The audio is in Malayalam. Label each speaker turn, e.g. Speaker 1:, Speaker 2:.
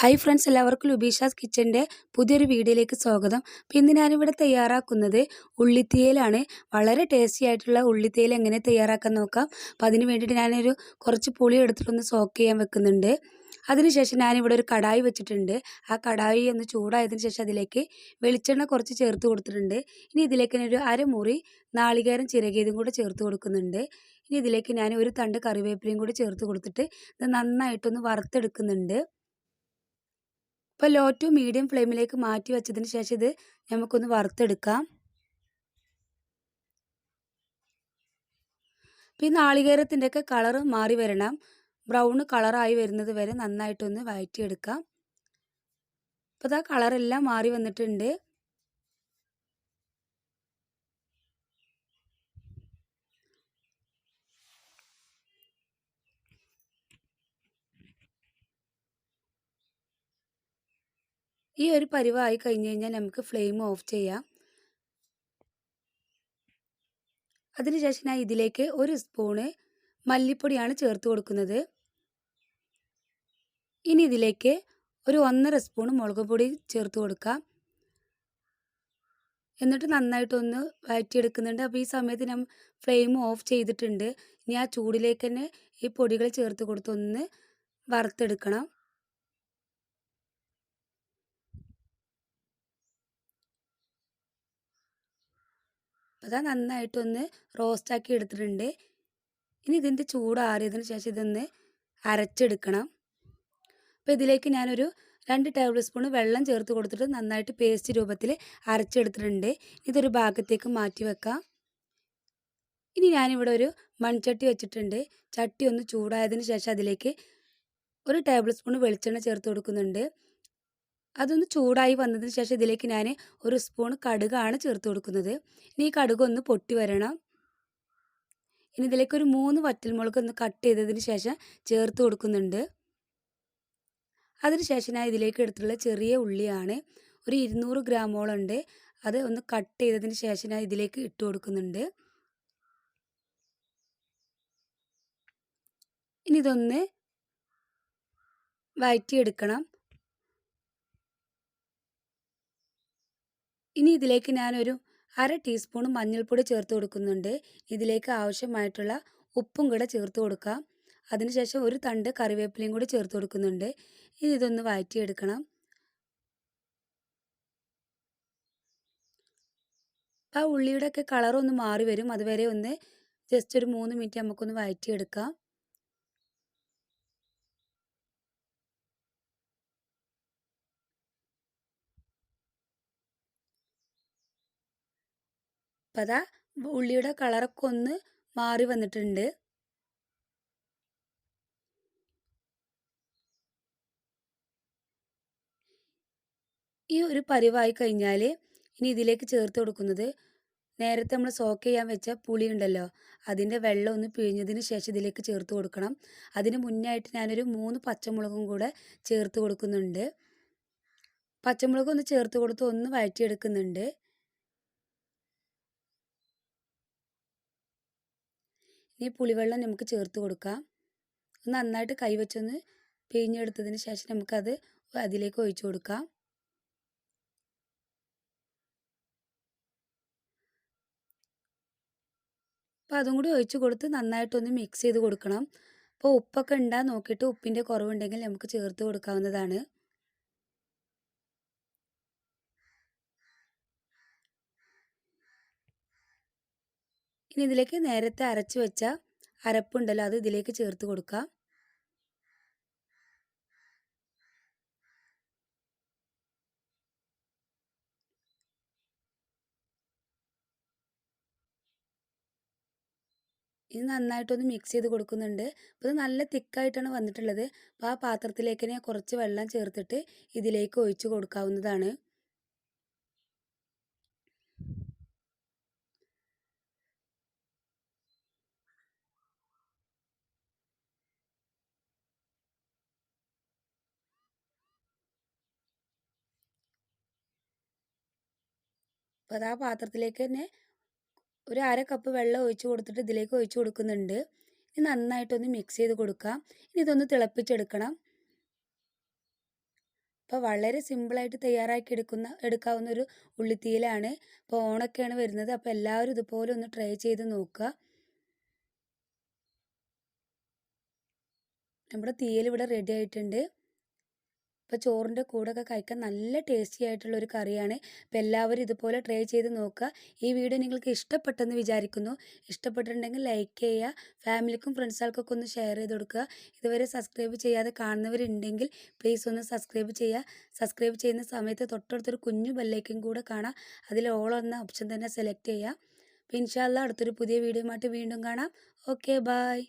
Speaker 1: ഹായ് ഫ്രണ്ട്സ് എല്ലാവർക്കും ലുബീഷാസ് കിച്ചന്റെ പുതിയൊരു വീഡിയോയിലേക്ക് സ്വാഗതം. അപ്പോൾ ഇന്ന് ഞാനിവിടെ തയ്യാറാക്കുന്നത് ഉള്ളിത്തേലാണ് വളരെ ടേസ്റ്റി ആയിട്ടുള്ള ഉള്ളിത്തേൽ എങ്ങനെ തയ്യാറാക്കാൻ നോക്കാം. അപ്പോൾ അതിന് വേണ്ടിയിട്ട് ഞാനൊരു കുറച്ച് പുളി എടുത്തിട്ടൊന്ന് സോക്ക് ചെയ്യാൻ വെക്കുന്നുണ്ട്. അതിനുശേഷം ഞാനിവിടെ ഒരു കടായി വെച്ചിട്ടുണ്ട്. ആ കടായി ഒന്ന് ചൂടായതിനു ശേഷം അതിലേക്ക് വെളിച്ചെണ്ണ കുറച്ച് ചേർത്ത് കൊടുത്തിട്ടുണ്ട്. ഇനി ഇതിലേക്ക് ഒരു അരമുറി നാളികേരം ചിരകിയതും കൂടെ ചേർത്ത് കൊടുക്കുന്നുണ്ട്. ഇനി ഇതിലേക്ക് ഞാൻ ഒരു തണ്ട് കറിവേപ്പിലയും കൂടി ചേർത്ത് കൊടുത്തിട്ട് ഇത് നന്നായിട്ടൊന്ന് വറുത്തെടുക്കുന്നുണ്ട്. ഇപ്പോൾ ലോ ടു മീഡിയം ഫ്ലെയിമിലേക്ക് മാറ്റി വെച്ചതിന് ശേഷം ഇത് നമുക്കൊന്ന് വറുത്തെടുക്കാം. ഇപ്പം ഈ നാളികേരത്തിന്റെയൊക്കെ കളറ് മാറി വരണം. ബ്രൗൺ കളറായി വരുന്നത് വരെ നന്നായിട്ടൊന്ന് വഴറ്റിയെടുക്കാം. അപ്പോൾ ഇതാ കളറെല്ലാം മാറി വന്നിട്ടുണ്ട്. ഈ ഒരു പരിവായി കഴിഞ്ഞ് കഴിഞ്ഞാൽ നമുക്ക് ഫ്ലെയിം ഓഫ് ചെയ്യാം. അതിനുശേഷം ഞാൻ ഇതിലേക്ക് ഒരു സ്പൂണ് മല്ലിപ്പൊടിയാണ് ചേർത്ത് കൊടുക്കുന്നത്. ഇനി ഇതിലേക്ക് ഒരു ഒന്നര സ്പൂൺ മുളക് പൊടി ചേർത്ത് കൊടുക്കാം. എന്നിട്ട് നന്നായിട്ടൊന്ന് വഴറ്റിയെടുക്കുന്നുണ്ട്. അപ്പോൾ ഈ സമയത്ത് ഞാൻ ഫ്ലെയിം ഓഫ് ചെയ്തിട്ടുണ്ട്. ഇനി ആ ചൂടിലേക്ക് തന്നെ ഈ പൊടികൾ ചേർത്ത് കൊടുത്തൊന്ന് വറുത്തെടുക്കണം. അതാ നന്നായിട്ടൊന്ന് റോസ്റ്റാക്കി എടുത്തിട്ടുണ്ട്. ഇനി ഇതിന്റെ ചൂടാറിയതിന് ശേഷം ഇതൊന്ന് അരച്ചെടുക്കണം. അപ്പോൾ ഇതിലേക്ക് ഞാനൊരു രണ്ട് ടേബിൾ സ്പൂൺ വെള്ളം ചേർത്ത് കൊടുത്തിട്ട് നന്നായിട്ട് പേസ്റ്റ് രൂപത്തിൽ അരച്ചെടുത്തിട്ടുണ്ട്. ഇതൊരു ഭാഗത്തേക്ക് മാറ്റി വെക്കാം. ഇനി ഞാനിവിടെ ഒരു മൺചട്ടി വെച്ചിട്ടുണ്ട്. ചട്ടി ഒന്ന് ചൂടായതിന് ശേഷം അതിലേക്ക് ഒരു ടേബിൾ സ്പൂൺ വെളിച്ചെണ്ണ ചേർത്ത് കൊടുക്കുന്നുണ്ട്. അതൊന്ന് ചൂടായി വന്നതിന് ശേഷം ഇതിലേക്ക് ഞാൻ ഒരു സ്പൂൺ കടുകാണ് ചേർത്ത് കൊടുക്കുന്നത്. ഇനി ഈ കടുക് ഒന്ന് പൊട്ടി വരണം. ഇനി ഇതിലേക്ക് ഒരു മൂന്ന് വറ്റൽമുളക് ഒന്ന് കട്ട് ചെയ്തതിന് ശേഷം ചേർത്ത് കൊടുക്കുന്നുണ്ട്. അതിനുശേഷം ഞാൻ ഇതിലേക്ക് എടുത്തിട്ടുള്ള ചെറിയ ഉള്ളിയാണ് ഒരു ഇരുന്നൂറ് ഗ്രാമോളം ഉണ്ട്. അത് ഒന്ന് കട്ട് ചെയ്തതിന് ശേഷം ഞാൻ ഇതിലേക്ക് ഇട്ട് കൊടുക്കുന്നുണ്ട്. ഇനി ഇതൊന്ന് വഴറ്റിയെടുക്കണം ഇനി ഇതിലേക്ക് ഞാനൊരു അര ടീസ്പൂൺ മഞ്ഞൾപ്പൊടി ചേർത്ത് കൊടുക്കുന്നുണ്ട്. ഇതിലേക്ക് ആവശ്യമായിട്ടുള്ള ഉപ്പും കൂടെ ചേർത്ത് കൊടുക്കാം. അതിനുശേഷം ഒരു തണ്ട് കറിവേപ്പിലയും കൂടി ചേർത്ത് കൊടുക്കുന്നുണ്ട്. ഇനി ഇതൊന്ന് വഴറ്റിയെടുക്കണം. ആ ഉള്ളിയുടെ ഒക്കെ കളറൊന്ന് മാറി വരും. അതുവരെ ഒന്ന് ജസ്റ്റ് ഒരു മൂന്ന് മിനിറ്റ് നമുക്കൊന്ന് വഴറ്റിയെടുക്കാം. അപ്പം അതാ ഉള്ളിയുടെ കളറൊക്കെ ഒന്ന് മാറി വന്നിട്ടുണ്ട്. ഈ ഒരു പരിവായി കഴിഞ്ഞാൽ ഇനി ഇതിലേക്ക് ചേർത്ത് കൊടുക്കുന്നത് നേരത്തെ നമ്മൾ സോക്ക് ചെയ്യാൻ വെച്ച പുളി ഉണ്ടല്ലോ അതിന്റെ വെള്ളം ഒന്ന് പിഴിഞ്ഞതിന് ശേഷം ഇതിലേക്ക് ചേർത്ത് കൊടുക്കണം. അതിന് മുന്നായിട്ട് ഞാനൊരു മൂന്ന് പച്ചമുളകും കൂടെ ചേർത്ത് കൊടുക്കുന്നുണ്ട്. പച്ചമുളക് ഒന്ന് ചേർത്ത് കൊടുത്ത് ഒന്ന് വഴറ്റിയെടുക്കുന്നുണ്ട്. ഇനി പുളിവെള്ളം നമുക്ക് ചേർത്ത് കൊടുക്കാം. നന്നായിട്ട് കൈവച്ചൊന്ന് പിഴിഞ്ഞെടുത്തതിന് ശേഷം നമുക്കത് അതിലേക്ക് ഒഴിച്ചു കൊടുക്കാം. അപ്പോൾ അതും കൂടി ഒഴിച്ച് കൊടുത്ത് നന്നായിട്ടൊന്ന് മിക്സ് ചെയ്ത് കൊടുക്കണം. അപ്പോൾ ഉപ്പൊക്കെ ഉണ്ടാ നോക്കിയിട്ട് ഉപ്പിന്റെ കുറവുണ്ടെങ്കിൽ നമുക്ക് ചേർത്ത് കൊടുക്കാവുന്നതാണ്. ഇനി ഇതിലേക്ക് നേരത്തെ അരച്ച് വെച്ച അരപ്പുണ്ടല്ലോ അത് ഇതിലേക്ക് ചേർത്ത് കൊടുക്കാം. ഇത് നന്നായിട്ടൊന്ന് മിക്സ് ചെയ്ത് കൊടുക്കുന്നുണ്ട്. അപ്പോൾ ഇത് നല്ല തിക്കായിട്ടാണ് വന്നിട്ടുള്ളത്. അപ്പോൾ ആ പാത്രത്തിലേക്ക് തന്നെ കുറച്ച് വെള്ളം ചേർത്തിട്ട് ഇതിലേക്ക് ഒഴിച്ച് കൊടുക്കാവുന്നതാണ്. അപ്പോൾ അത് ആ പാത്രത്തിലേക്ക് തന്നെ ഒരു അര കപ്പ് വെള്ളം ഒഴിച്ച് കൊടുത്തിട്ട് ഇതിലേക്ക് ഒഴിച്ച് കൊടുക്കുന്നുണ്ട്. ഇനി നന്നായിട്ടൊന്ന് മിക്സ് ചെയ്ത് കൊടുക്കാം. ഇനി ഇതൊന്ന് തിളപ്പിച്ചെടുക്കണം. അപ്പോൾ വളരെ സിമ്പിളായിട്ട് തയ്യാറാക്കി എടുക്കുന്ന എടുക്കാവുന്ന ഒരു ഉള്ളിത്തീയിലാണ് അപ്പോൾ ഓണൊക്കെയാണ് വരുന്നത്. അപ്പോൾ എല്ലാവരും ഇതുപോലെ ഒന്ന് ട്രൈ ചെയ്ത് നോക്കുക നമ്മുടെ തീയൽ ഇവിടെ റെഡി ആയിട്ടുണ്ട്. അപ്പോൾ ചോറിന്റെ കൂടെയൊക്കെ കഴിക്കാൻ നല്ല ടേസ്റ്റി ആയിട്ടുള്ള ഒരു കറിയാണ്. അപ്പോൾ എല്ലാവരും ഇതുപോലെ ട്രൈ ചെയ്ത് നോക്കുക ഈ വീഡിയോ നിങ്ങൾക്ക് ഇഷ്ടപ്പെട്ടെന്ന് വിചാരിക്കുന്നു. ഇഷ്ടപ്പെട്ടിട്ടുണ്ടെങ്കിൽ ലൈക്ക് ചെയ്യുക ഫാമിലിക്കും ഫ്രണ്ട്സുകൾക്കൊക്കെ ഒന്ന് ഷെയർ ചെയ്ത് കൊടുക്കുക. ഇതുവരെ സബ്സ്ക്രൈബ് ചെയ്യാതെ കാണുന്നവരുണ്ടെങ്കിൽ പ്ലീസ് ഒന്ന് സബ്സ്ക്രൈബ് ചെയ്യുക സബ്സ്ക്രൈബ് ചെയ്യുന്ന സമയത്ത് തൊട്ടടുത്തൊരു കുഞ്ഞു ബെല്ലേക്കും കൂടെ കാണാം. അതിൽ ഓൾ എന്ന ഓപ്ഷൻ തന്നെ സെലക്ട് ചെയ്യുക അപ്പോൾ ഇൻഷാല്ല അടുത്തൊരു പുതിയ വീഡിയോ വീണ്ടും കാണാം. Okay bye